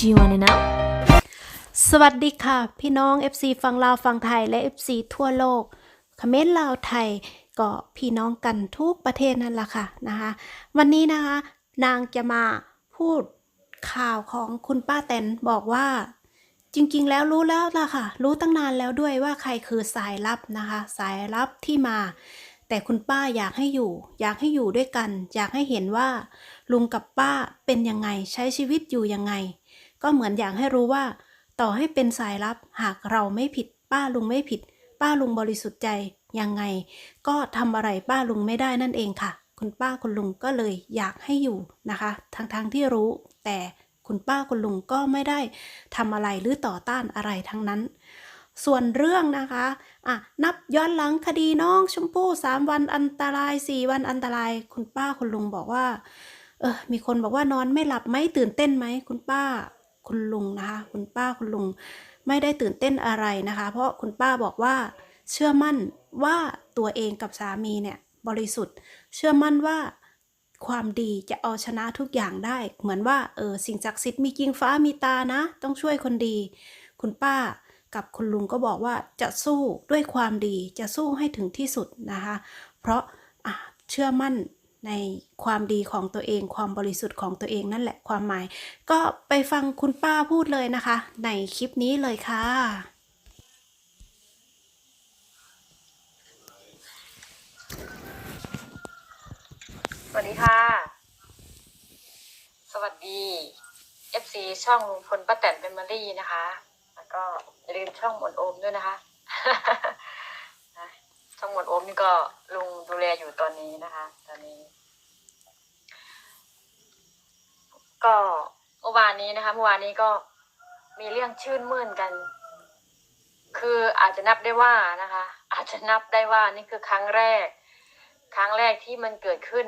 Do you wanna know สวัสดีค่ะ พี่น้อง FC ฟังลาวฟังไทยและ FC ทั่วโลกคอมเมนต์ลาวไทยก็พี่น้องกันทุกประเทศนั่นแหละค่ะนะคะวันนี้นะคะนางจะมาพูดข่าวของคุณป้าแตนบอกว่า จริงๆ แล้วรู้แล้วล่ะค่ะ รู้ตั้งนานแล้วด้วยว่าใครคือสายลับนะคะ สายลับที่มา แต่คุณป้าอยากให้อยู่ อยากให้อยู่ด้วยกัน อยากให้เห็นว่า ลุงกับป้าเป็นยังไงใช้ชีวิตอยู่ยังไง ก็เหมือนอยากให้รู้ว่า ต่อให้เป็นสายลับ หากเราไม่ผิด ป้าลุงไม่ผิด ป้าลุงบริสุทธิ์ใจยังไง ก็ทำอะไรป้าลุงไม่ได้นั่นเองค่ะ คุณป้าคุณลุงก็เลยอยากให้อยู่นะคะทั้งๆทที่รู้ แต่คุณป้าคุณลุงก็ไม่ได้ทำอะไรหรือต่อต้านอะไรทั้งนั้น ส่วนเรื่องนะคะอะนับย้อนหลังคดีน้องชมพู่สามวันอันตรายสี่วันอันตราย คุณป้าคุณลุงบอกว่าเออมีคนบอกว่านอนไม่หลับไหมตื่นเต้นไหมคุณป้า คุณลุงนะคะ คุณป้าคุณลุงไม่ได้ตื่นเต้นอะไรนะคะ เพราะคุณป้าบอกว่าเชื่อมั่นว่าตัวเองกับสามีเนี่ยบริสุทธิ์ เชื่อมั่นว่าความดีจะเอาชนะทุกอย่างได้ เหมือนว่าเออสิ่งศักดิ์สิทธิ์มีจริงฟ้ามีตานะ ต้องช่วยคนดี คุณป้ากับคุณลุงก็บอกว่าจะสู้ด้วยความดีจะสู้ให้ถึงที่สุดนะคะ เพราะะเชื่อมั่น ในความดีของตัวเอง ความบริสุทธิ์ของตัวเองนั่นแหละความหมาย ก็ไปฟังคุณป้าพูดเลยนะคะ ในคลิปนี้เลยค่ะ สวัสดีค่ะ สวัสดี FC ช่องลุงพลป้าแตนเฟมิลี่นะคะ แล้วก็อย่าลืมช่องหมวดโอมด้วยนะคะ นะช่องหมดโอมนี่ก็ลุงดูแลอยู่ตอนนี้นะคะ ตอนนี้ ก็เมื่อวานนี้นะคะเมื่อวานนี้ก็มีเรื่องชื่นมื่นกัน คืออาจจะนับได้ว่านะคะ อาจจะนับได้ว่านี่คือครั้งแรก ครั้งแรกที่มันเกิดขึ้น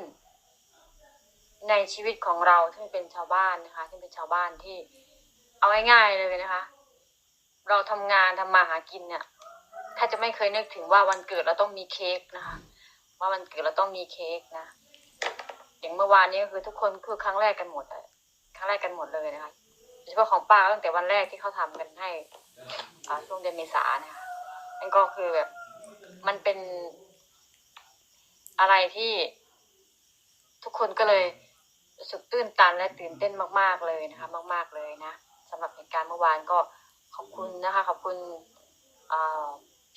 ในชีวิตของเราที่เป็นชาวบ้านนะคะ ที่เป็นชาวบ้านที่ เอาง่ายๆเลยนะคะ เราทำงานทำมาหากินเนี่ย ถ้าจะไม่เคยนึกถึงว่าวันเกิดเราต้องมีเค้กนะคะว่าวันเกิดเราต้องมีเค้กนะอย่างเมื่อวานนี้ก็คือทุกคนคือครั้งแรกกันหมดอะครั้งแรกกันหมดเลยนะคะโดยเฉพาะของป้าตั้งแต่วันแรกที่เขาทำกันให้ช่วงเดือนเมษานะคะนั่นก็คือแบบมันเป็นอะไรที่ทุกคนก็เลยสึกตื้นตันและตื่นเต้นมาก ๆเลยนะคะ มาก ๆเลยนะสำหรับเหตุการณ์เมื่อวานก็ขอบคุณนะคะ ขอบคุณอ่า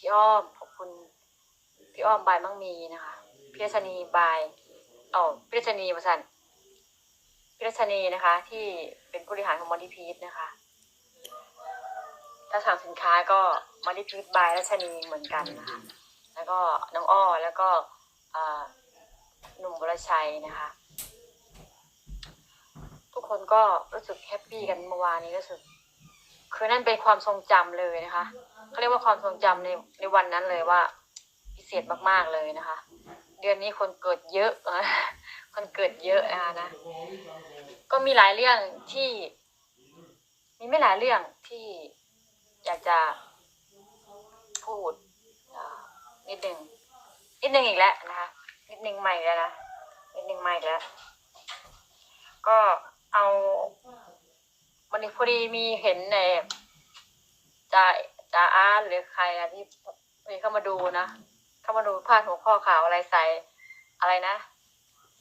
พี่อ้อมขอบคุณ พี่อ้อมบายมั่งมีนะคะพี่รัชนีบายอ๋อพี่รัชนีประสันพี่รัชนีนะคะ ที่เป็นผู้บริหารของมอนิพีทนะคะ ถ้าสั่งสินค้าก็มอนิพีทบายรัชนีเหมือนกันนะคะ แล้วก็น้องอ้อแล้วก็หนุ่มวรชัยนะคะ ทุกคนก็รู้สึกแฮปปี้กันเมื่อวานนี้รู้สึก คือนั่นเป็นความทรงจำเลยนะคะเขาเรียกว่าความทรงจำในในวันนั้นเลยว่า พิเศษมากๆเลยนะคะ เดือนนี้คนเกิดเยอะคนเกิดเยอะนะคะนะ ก็มีหลายเรื่องที่ มีไม่หลายเรื่องที่อยากจะพูดนิดหนึ่งนิดหนึ่งอีกแล้วนะคะ นิดหนึ่งใหม่แล้วนะนิดหนึ่งใหม่แล้ว ก็เอา วันนี้พอดีมีเห็นในจ่าจ่าอาร์ตหรือใครอะที่พอดีเข้ามาดูนะเข้ามาดูพาดหัวข้อข่าวอะไรใส่อะไรนะ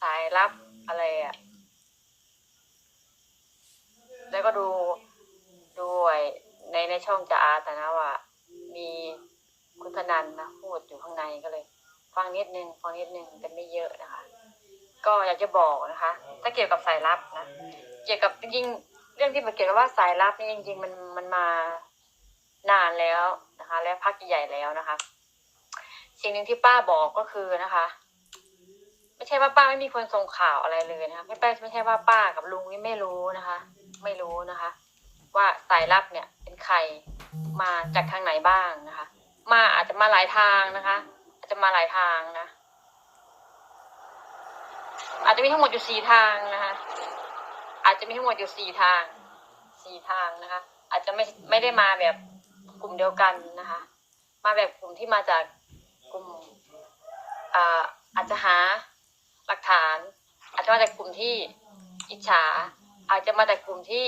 สายลับอะไรอะแล้วก็ดูดูไอ้ในในช่องจ่าอาร์ตแต่นะว่า มีคุณธนันนะพูดอยู่ข้างในก็เลย ฟังนิดนึงฟังนิดนึงแต่ไม่เยอะนะคะ ก็อยากจะบอกนะคะ ถ้าเกี่ยวกับสายลับนะเกี่ยวกับจริง เรื่องที่มันเกี่ยวกับว่าสายลับนี่จริง ๆ มันมันมานานแล้วนะคะ และพักใหญ่แล้วนะคะ สิ่งหนึ่งที่ป้าบอกก็คือนะคะ ไม่ใช่ว่าป้าไม่มีคนส่งข่าวอะไรเลยนะคะไม่ป้าไม่ใช่ว่าป้ากับลุงนี่ไม่รู้นะคะ ไม่รู้นะคะ ว่าสายลับเนี่ยเป็นใครมาจากทางไหนบ้างนะคะ มาอาจจะมาหลายทางนะคะ อาจจะมาหลายทางนะ อาจจะมีทั้งหมดอยู่สี่ทางนะคะ อาจจะมีทั้งหมดอยู่สี่ทางสี่ทางนะคะ อาจจะไม่ไม่ได้มาแบบกลุ่มเดียวกันนะคะ มาแบบกลุ่มที่มาจากกลุ่มอ่าอาจจะหาหลักฐาน อาจจะมาจากกลุ่มที่อิจฉา อาจจะมาจากกลุ่มที่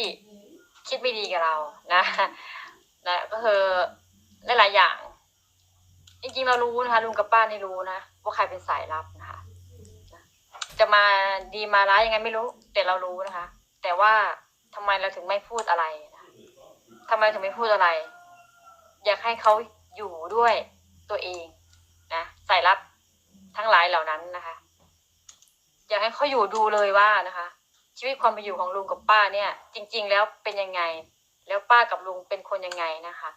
คิดไม่ดีกับเรานะนะก็คือหลายๆอย่าง จริงๆเรารู้นะคะลุงกับป้านี่รู้นะว่าใครเป็นสายลับนะคะนะจะมาดีมาร้ายยังไงไม่รู้ แต่เรารู้นะคะ แต่ว่าทำไมเราถึงไม่พูดอะไรนะคะทำไมถึงไม่พูดอะไร อยากให้เขาอยู่ด้วยตัวเองนะสายลับทั้งหลายเหล่านั้นนะคะ อยากให้เขาอยู่ดูเลยว่านะคะ ชีวิตความเป็นอยู่ของลุงกับป้าเนี่ย จริง ๆ แล้วเป็นยังไง แล้วป้ากับลุงเป็นคนยังไงนะคะ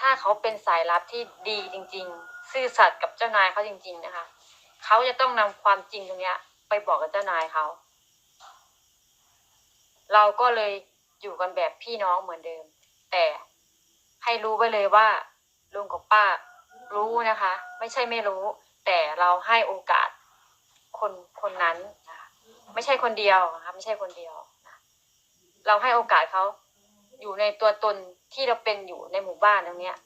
ถ้าเขาเป็นสายลับที่ดีจริง ๆ ซื่อสัตย์กับเจ้านายเขาจริง ๆ นะคะเขาจะต้องนำความจริงตรงเนี้ย ไปบอกกับเจ้านายเขา เราก็เลยอยู่กันแบบพี่น้องเหมือนเดิม แต่ให้รู้ไว้เลยว่าลุงกับป้ารู้นะคะ ไม่ใช่ไม่รู้ แต่เราให้โอกาสคนคนนั้นนะไม่ใช่คนเดียวนะคะไม่ใช่คนเดียวนะเราให้โอกาสเขาอยู่ในตัวตนที่เราเป็นอยู่ในหมู่บ้านตรงเนี้ย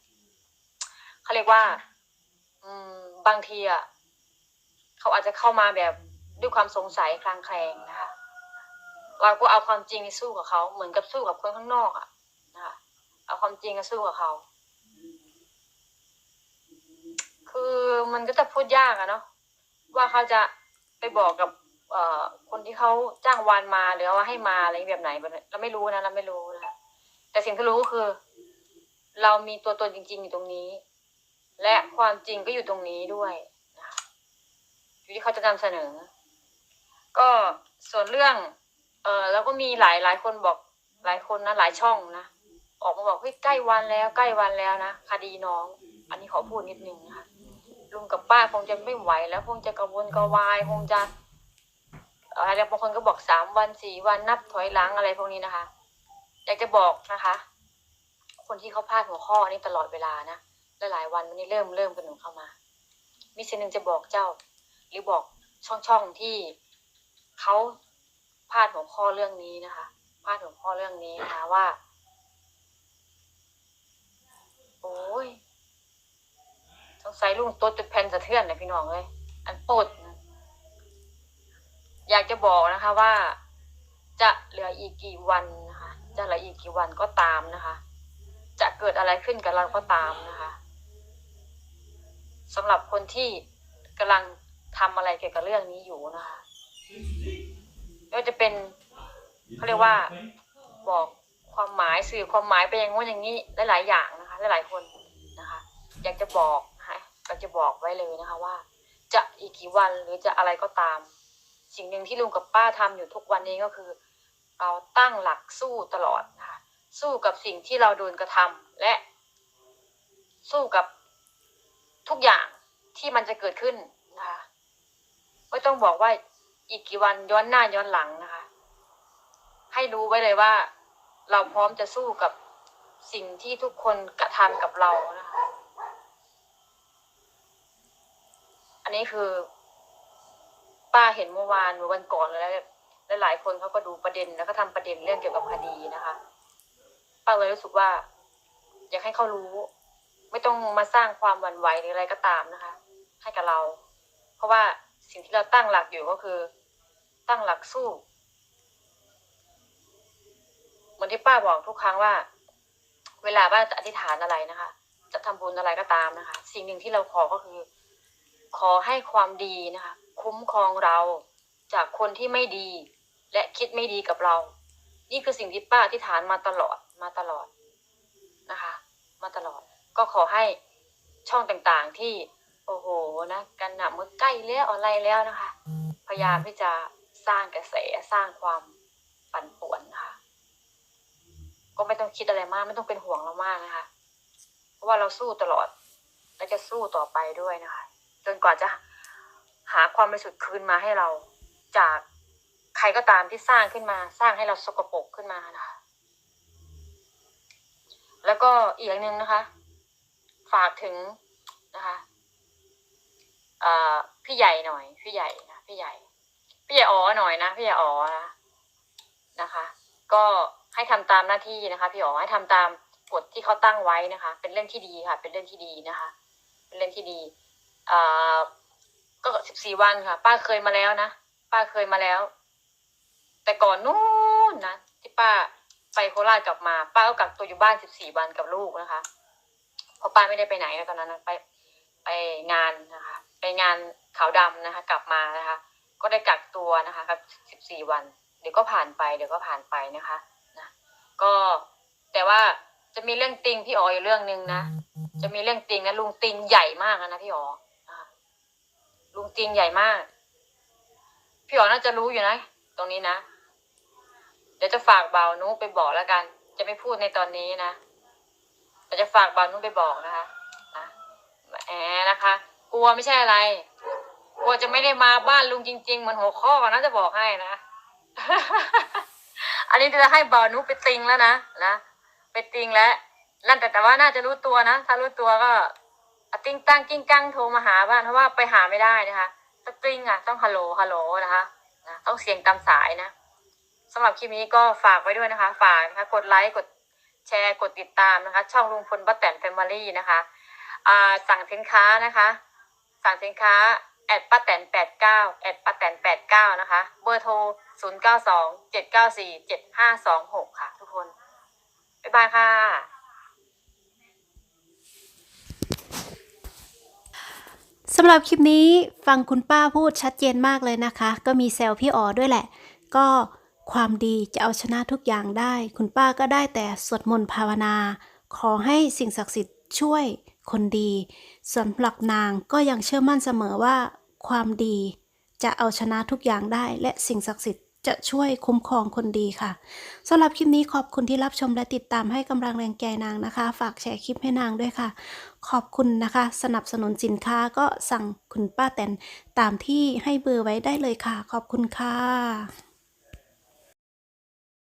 เขาเรียกว่า อืม บางทีอะเขาอาจจะเข้ามาแบบด้วยความสงสัยคลางแคลงนะคะ เราก็เอาความจริงสู้กับเขาเหมือนกับสู้กับคนข้างนอกอะนะคะเอาความจริงมาสู้กับเขาคือมันก็จะพูดยากอะเนาะว่าเขาจะไปบอกกับ เอ่อคนที่เขาจ้างวานมาหรือว่าให้มาอะไรแบบไหนแบบไหนเราไม่รู้นะเราไม่รู้นะแต่สิ่งที่รู้ก็คือ เรามีตัวตนจริง ๆ อยู่ตรงนี้ และความจริงก็อยู่ตรงนี้ด้วยนะคะอยู่ที่เขาจะนำเสนอ ก็ส่วนเรื่อง เออแล้วก็มีหลายหลายคนบอกหลายคนนะหลายช่องนะออกมาบอกเฮ้ยใกล้วันแล้วใกล้วันแล้วนะคดีน้อง อันนี้ขอพูดนิดนึงนะคะลุงกับป้าคงจะไม่ไหวแล้วคงจะกระวนกระวายคงจะอะไรบางคนก็บอกสามวันสี่วันนับถอยหลังอะไรพวกนี้นะคะอยากจะบอกนะคะ คนที่เขาพลาดหัวข้อนี้ตลอดเวลานะและหลายวันวันนี้เริ่มเริ่มกันหนุนเข้ามามีสิ่งหนึ่งจะบอกเจ้า หรือบอกช่องช่องที่เขาาดหัวข้อเรื่องนี้นะคะ พาดหัวข้อเรื่องนี้นะคะว่า โอ้ยสงสัยลุงตัวจุดแผ่นสะเทือนนะพี่น้องเลย อันปดอยากจะบอกนะคะว่า จะเหลืออีกกี่วันนะคะ จะเหลืออีกกี่วันก็ตามนะคะ จะเกิดอะไรขึ้นกับเราก็ตามนะคะสำหรับคนที่กำลังทำอะไรเกี่ยวกับเรื่องนี้อยู่นะคะ ไม่ว่าจะเป็นเขาเรียกว่าบอกความหมายสื่อความหมายไปอย่างงู้นอย่างนี้หลายๆอย่างนะคะหลายๆคนนะคะ อยากจะบอกนะคะอยากจะบอกไว้เลยนะคะว่า จะอีกกี่วันหรือจะอะไรก็ตาม สิ่งหนึ่งที่ลุงกับป้าทำอยู่ทุกวันนี้ก็คือ เราตั้งหลักสู้ตลอดนะคะสู้กับสิ่งที่เราโดนกระทำและ สู้กับทุกอย่างที่มันจะเกิดขึ้นนะคะไม่ต้องบอกว่า อีกกี่วันย้อนหน้าย้อนหลังนะคะ ให้รู้ไว้เลยว่า เราพร้อมจะสู้กับสิ่งที่ทุกคนกระทำกับเรานะคะ อันนี้คือ ป้าเห็นเมื่อวานเมื่อวันก่อนแล้วและหลายคนเขาก็ดูประเด็นแล้วก็ทำประเด็นเรื่องเกี่ยวกับคดีนะคะ ป้าเลยรู้สึกว่า อยากให้เขารู้ ไม่ต้องมาสร้างความหวั่นไหวหรืออะไรก็ตามนะคะ ให้กับเรา เพราะว่าสิ่งที่เราตั้งหลักอยู่ก็คือ ตั้งหลักสู้เหมือนที่ป้าบอกทุกครั้งว่า เวลาป้าจะอธิษฐานอะไรนะคะ จะทำบุญอะไรก็ตามนะคะ สิ่งหนึ่งที่เราขอก็คือ ขอให้ความดีนะคะ คุ้มครองเราจากคนที่ไม่ดี และคิดไม่ดีกับเรา นี่คือสิ่งที่ป้าอธิษฐานมาตลอดมาตลอดนะคะ มาตลอด ก็ขอให้ช่องต่างๆที่ โอ้โหนะ กันหนัมือใกล้แล้วอะไรแล้วนะคะ พยายามที่จะ สร้างกระแสสร้างความปั่นป่วนนะคะก็ไม่ต้องคิดอะไรมาก ไม่ต้องเป็นห่วงเรามากนะคะ เพราะว่าเราสู้ตลอด และจะสู้ต่อไปด้วยนะคะ จนกว่าจะหาความบริสุทธิ์คืนมาให้เราจากใครก็ตามที่สร้างขึ้นมา สร้างให้เราสกปรกขึ้นมานะคะ แล้วก็อีกอย่างหนึ่งนะคะ ฝากถึงนะคะพี่ใหญ่หน่อย พี่ใหญ่นะพี่ใหญ่ พี่ใหญ่อ๋อหน่อยนะพี่ใหญ่อ๋อนะนะคะ ก็ให้ทำตามหน้าที่นะคะ พี่อ๋อให้ทำตามกฎที่เขาตั้งไว้นะคะ เป็นเรื่องที่ดีค่ะ เป็นเรื่องที่ดีนะคะ เป็นเรื่องที่ดีเอ่อก็สิบสี่วันค่ะ ป้าเคยมาแล้วนะป้าเคยมาแล้ว แต่ก่อนนู้นนะที่ป้าไปโคราชกลับมา ป้าก็กักตัวอยู่บ้านสิบสี่วันกับลูกนะคะเพราะป้าไม่ได้ไปไหนนะตอนนั้นไปไปงานนะคะ ไปงานขาวดำนะคะ กลับมานะคะ ก็ได้กักตัวนะคะครับสิบสี่วัน เดี๋ยวก็ผ่านไป เดี๋ยวก็ผ่านไปนะคะนะก็แต่ว่าจะมีเรื่องติงพี่อ๋ออยู่เรื่องหนึ่งนะ จะมีเรื่องติงนะลุงติงใหญ่มากนะพี่อ๋อลุงติงใหญ่มาก พี่อ๋อน่าจะรู้อยู่นะ ตรงนี้นะ เดี๋ยวจะฝากเบาวนุไปบอกแล้วกัน จะไม่พูดในตอนนี้นะเดี๋ยวจะฝากเบาวนุไปบอกนะคะนะแอบนะคะ กลัวไม่ใช่อะไร ลัวจะไม่ได้มาบ้านลุงจริง ๆ เหมือนหัวข้อนะจะบอกให้นะ อันนี้จะให้บาวนุไปติงแล้วนะนะไปติงแล้วนั่นแต่แต่ว่าน่าจะรู้ตัวนะถ้ารู้ตัวก็ติ้งตั้งกิ้งกั้งโทรมาหาบ้านเพราะว่าไปหาไม่ได้นะคะสตริงอะต้องฮัลโหลฮัลโหลนะคะนะต้องเสียงตามสายนะสำหรับคลิปนี้ก็ฝากไว้ด้วยนะคะ ฝากนะคะกดไลค์กดแชร์กดติดตามนะคะ ช่องลุงพลป้าแตนแฟมิลี่นะคะอ่าสั่งสินค้านะคะ สั่งสินค้า แอดป้าแตนแปดเก้าแอดป้าแตนแปดเก้านะคะ เบอร์โทรศูนย์เก้าสองเจ็ดเก้าสี่เจ็ดห้าสองหกค่ะ ทุกคน บ๊ายบายค่ะ สำหรับคลิปนี้ฟังคุณป้าพูดชัดเจนมากเลยนะคะ ก็มีแซวพี่อ๋อด้วยแหละ ก็ความดีจะเอาชนะทุกอย่างได้ คุณป้าก็ได้แต่สวดมนต์ภาวนา ขอให้สิ่งศักดิ์สิทธิ์ช่วยคนดีสำหรับนางก็ยังเชื่อมั่นเสมอว่า ความดี จะเอาชนะทุกอย่างได้ และสิ่งศักดิ์สิทธิ์จะช่วยคุ้มครองคนดีค่ะสำหรับคลิปนี้ขอบคุณที่รับชมและติดตามให้กำลังแรงใจนางนะคะ ฝากแชร์คลิปให้นางด้วยค่ะ ขอบคุณนะคะ สนับสนุนสินค้าก็สั่งคุณป้าแตนตามที่ให้เบอร์ไว้ได้เลยค่ะ ขอบคุณค่ะ